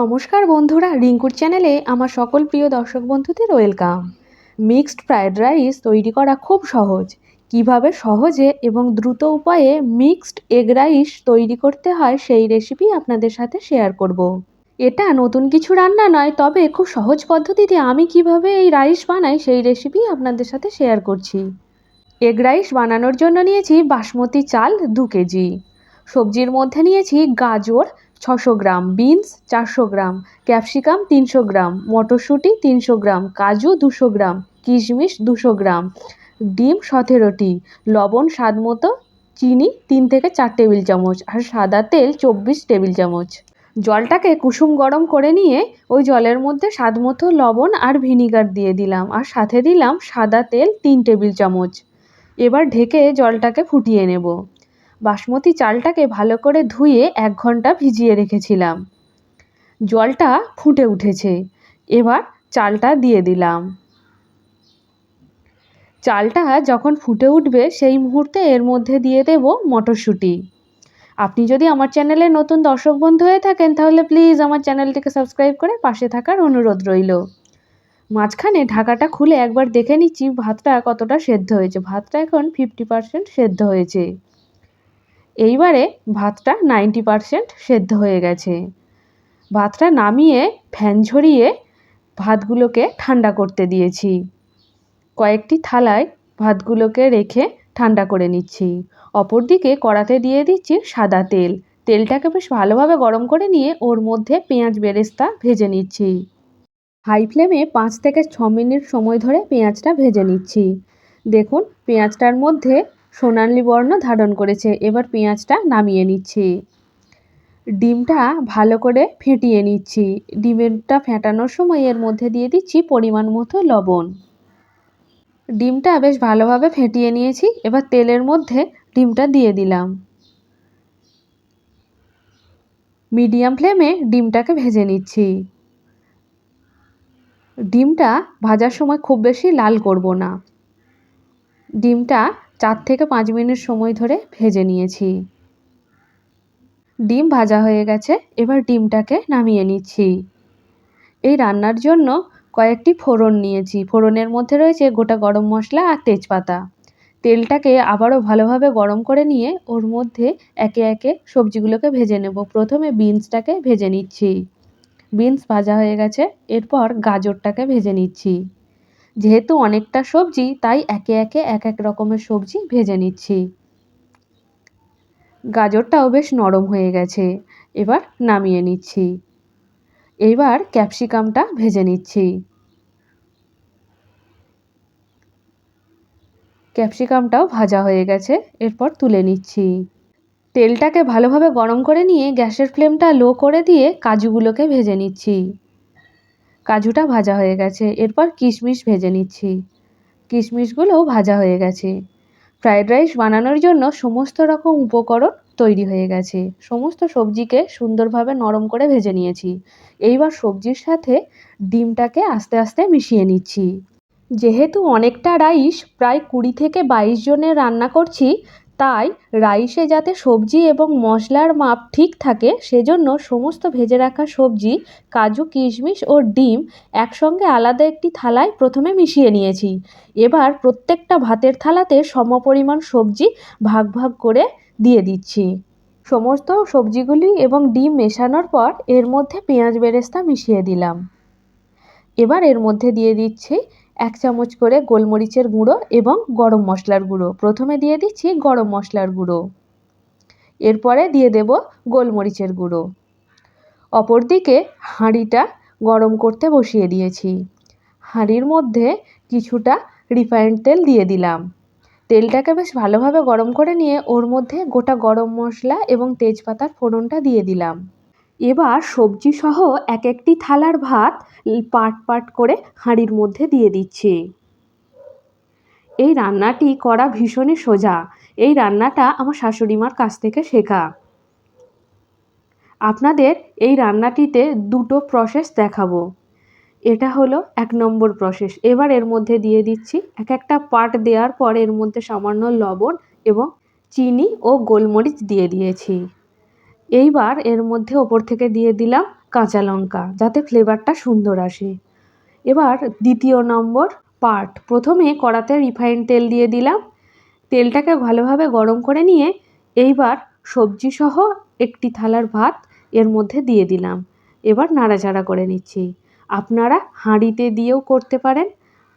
নমস্কার বন্ধুরা, রিঙ্কুর চ্যানেলে আমার সকল প্রিয় দর্শক বন্ধুদের ওয়েলকাম। মিক্সড ফ্রায়েড রাইস তৈরি করা খুব সহজ। কীভাবে সহজে এবং দ্রুত উপায়ে মিক্সড এগ রাইস তৈরি করতে হয় সেই রেসিপি আপনাদের সাথে শেয়ার করব। এটা নতুন কিছু রান্না নয়, তবে খুব সহজ পদ্ধতিতে আমি কীভাবে এই রাইস বানাই সেই রেসিপি আপনাদের সাথে শেয়ার করছি। এগ রাইস বানানোর জন্য নিয়েছি বাসমতি চাল দু কেজি। সবজির মধ্যে নিয়েছি গাজর ছশো গ্রাম বিনস, চারশো গ্রাম ক্যাপসিকাম, তিনশো গ্রাম মটরশুঁটি, তিনশো গ্রাম কাজু, দুশো গ্রাম কিশমিশ, দুশো গ্রাম ডিম সতেরোটি লবণ স্বাদ মতো, চিনি তিন থেকে চার টেবিল চামচ আর সাদা তেল চব্বিশ টেবিল চামচ। জলটাকে কুসুম গরম করে নিয়ে ওই জলের মধ্যে স্বাদ মতো লবণ আর ভিনিগার দিয়ে দিলাম আর সাথে দিলাম সাদা তেল তিন টেবিল চামচ। এবার ঢেকে জলটাকে ফুটিয়ে নেব। বাসমতি চালটাকে ভালো করে ধুয়ে এক ঘণ্টা ভিজিয়ে রেখেছিলাম। জলটা ফুটে উঠেছে। এবার চালটা দিয়ে দিলাম। চালটা যখন ফুটে উঠবে সেই মুহূর্তে এর মধ্যে দিয়ে দেব মটরশুঁটি। আপনি যদি আমার চ্যানেলে নতুন দর্শক বন্ধু হয়ে থাকেন, তাহলে প্লিজ আমার চ্যানেলটিকে সাবস্ক্রাইব করে পাশে থাকার অনুরোধ রইল। মাঝখানে ঢাকাটা খুলে একবার দেখে নিচ্ছি ভাতটা কতটা সেদ্ধ হয়েছে। ভাতটা এখন ফিফটি পারসেন্ট সেদ্ধ হয়েছে। এইবারে ভাতটা নাইনটি পারসেন্ট সেদ্ধ হয়ে গেছে। ভাতটা নামিয়ে ফ্যান ঝরিয়ে ভাতগুলোকে ঠান্ডা করতে দিয়েছি। কয়েকটি থালায় ভাতগুলোকে রেখে ঠান্ডা করে নিচ্ছি। অপরদিকে কড়াতে দিয়ে দিচ্ছি সাদা তেল। তেলটাকে বেশ ভালোভাবে গরম করে নিয়ে ওর মধ্যে পেঁয়াজ বেরেস্তা ভেজে নিচ্ছি। হাই ফ্লেমে পাঁচ থেকে ছ মিনিট সময় ধরে পেঁয়াজটা ভেজে নিচ্ছি। দেখুন, পেঁয়াজটার মধ্যে সোনালি বর্ণ ধারণ করেছে। এবার পেঁয়াজটা নামিয়ে নিচ্ছি। ডিমটা ভালো করে ফেটিয়ে নিচ্ছি। ডিমেরটা ফেটানোর সময় এর মধ্যে দিয়ে দিচ্ছি পরিমাণ মতো লবণ। ডিমটা বেশ ভালোভাবে ফেটিয়ে নিয়েছি। এবার তেলের মধ্যে ডিমটা দিয়ে দিলাম। মিডিয়াম ফ্লেমে ডিমটাকে ভেজে নিচ্ছি। ডিমটা ভাজার সময় খুব বেশি লাল করব না। ডিমটা চার থেকে পাঁচ মিনিট সময় ধরে ভেজে নিয়েছি। ডিম ভাজা হয়ে গেছে, এবার ডিমটাকে নামিয়ে নিচ্ছি। এই রান্নার জন্য কয়েকটি ফোড়ন নিয়েছি। ফোড়নের মধ্যে রয়েছে গোটা গরম মশলা আর তেজপাতা। তেলটাকে আবারও ভালোভাবে গরম করে নিয়ে ওর মধ্যে একে একে সবজিগুলোকে ভেজে নেব। প্রথমে বিনসটাকে ভেজে নিচ্ছি। বিনস ভাজা হয়ে গেছে, এরপর গাজরটাকে ভেজে নিচ্ছি। যেহেতু অনেকটা সবজি, তাই একে একে এক এক রকমের সবজি ভেজে নিচ্ছি। গাজরটাও বেশ নরম হয়ে গেছে, এবার নামিয়ে নিচ্ছি। এবার ক্যাপসিকামটা ভেজে নিচ্ছি। ক্যাপসিকামটাও ভাজা হয়ে গেছে, এরপর তুলে নিচ্ছি। তেলটাকে ভালোভাবে গরম করে নিয়ে গ্যাসের ফ্লেমটা লো করে দিয়ে কাজুগুলোকে ভেজে নিচ্ছি। কাজুটা ভাজা হয়ে গেছে। এরপর কিশমিশ ভেজে নিচ্ছি। কিশমিশগুলোও ভাজা হয়ে গেছে। ফ্রায়েড রাইস বানানোর জন্য সমস্ত রকম উপকরণ তৈরি হয়ে গেছে। সমস্ত সবজিকে সুন্দরভাবে নরম করে ভেজে নিয়েছি। এইবার সবজির সাথে ডিমটাকে আস্তে আস্তে মিশিয়ে নিচ্ছি। যেহেতু অনেকটা রাইস, প্রায় কুড়ি থেকে বাইশ জনের রান্না করছি তাই রাইসে যাতে সবজি এবং মশলার মাপ ঠিক থাকে, সেজন্য সমস্ত ভেজে রাখা সবজি, কাজু, কিশমিশ ও ডিম একসঙ্গে আলাদা একটি থালায় প্রথমে মিশিয়ে নিয়েছি। এবার প্রত্যেকটা ভাতের থালাতে সমপরিমাণ সবজি ভাগ ভাগ করে দিয়ে দিচ্ছি। সমস্ত সবজিগুলি এবং ডিম মেশানোর পর এর মধ্যে পেঁয়াজ বেরেস্তা মিশিয়ে দিলাম। এবার এর মধ্যে দিয়ে দিচ্ছি এক চামচ করে গোলমরিচের গুঁড়ো এবং গরম মশলার গুঁড়ো। প্রথমে দিয়ে দিচ্ছি গরম মশলার গুঁড়ো। এরপরে দিয়ে দেব গোলমরিচের গুঁড়ো। অপরদিকে হাঁড়িটা গরম করতে বসিয়ে দিয়েছি। হাঁড়ির মধ্যে কিছুটা রিফাইন্ড তেল দিয়ে দিলাম। তেলটাকে বেশ ভালোভাবে গরম করে নিয়ে ওর মধ্যে গোটা গরম মশলা এবং তেজপাতার ফোড়নটা দিয়ে দিলাম। এবার সবজি সহ এক একটি থালার ভাত পাট পাট করে হাঁড়ির মধ্যে দিয়ে দিচ্ছি। এই রান্নাটি করা ভীষণই সোজা। এই রান্নাটা আমার শাশুড়ি মার কাছ থেকে শেখা। আপনাদের এই রান্নাটিতে দুটো প্রসেস দেখাবো। এটা হলো এক নম্বর প্রসেস এবার এর মধ্যে দিয়ে দিচ্ছি এক একটা পাট দেওয়ার পর এর মধ্যে সামান্য লবণ এবং চিনি ও গোলমরিচ দিয়ে দিয়েছি। এইবার এর মধ্যে ওপর থেকে দিয়ে দিলাম কাঁচা লঙ্কা, যাতে ফ্লেভারটা সুন্দর আসে। এবার দ্বিতীয় নম্বর পার্ট প্রথমে কড়াতে রিফাইন তেল দিয়ে দিলাম। তেলটাকে ভালোভাবে গরম করে নিয়ে এইবার সবজি সহ একটি থালার ভাত এর মধ্যে দিয়ে দিলাম। এবার নাড়াচাড়া করে নিচ্ছি। আপনারা হাঁড়িতে দিয়েও করতে পারেন,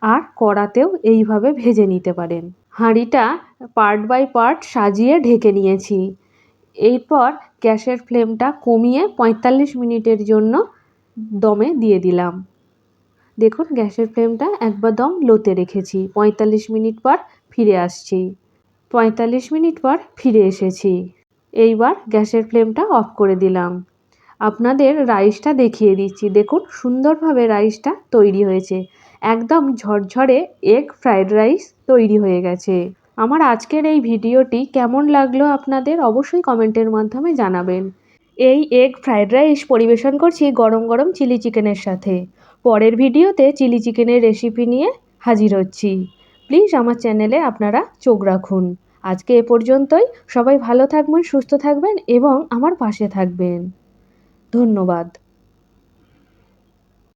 আর কড়াতেও এইভাবে ভেজে নিতে পারেন। হাঁড়িটা পার্ট বাই পার্ট সাজিয়ে ঢেকে নিয়েছি। এরপর গ্যাসের ফ্লেমটা কমিয়ে পঁয়তাল্লিশ মিনিটের জন্য দমে দিয়ে দিলাম। দেখুন, গ্যাসের ফ্লেমটা একবার দম লোতে রেখেছি। পঁয়তাল্লিশ মিনিট পর ফিরে আসছি। পঁয়তাল্লিশ মিনিট পর ফিরে এসেছি। এইবার গ্যাসের ফ্লেমটা অফ করে দিলাম। আপনাদের রাইসটা দেখিয়ে দিচ্ছি। দেখুন, সুন্দরভাবে রাইসটা তৈরি হয়েছে। একদম ঝরঝরে এগ ফ্রায়েড রাইস তৈরি হয়ে গেছে। আমার আজকের এই ভিডিওটি কেমন লাগল আপনাদের অবশ্যই কমেন্টের মাধ্যমে জানাবেন। এই এগ ফ্রায়েড রাইস পরিবেশন করছি গরম গরম চিলি চিকেনের সাথে। পরের ভিডিওতে চিলি চিকেনের রেসিপি নিয়ে হাজির হচ্ছি। প্লিজ আমার চ্যানেলে আপনারা চোখ রাখুন। আজকে এ পর্যন্তই। সবাই ভালো থাকবেন, সুস্থ থাকবেন এবং আমার পাশে থাকবেন। ধন্যবাদ।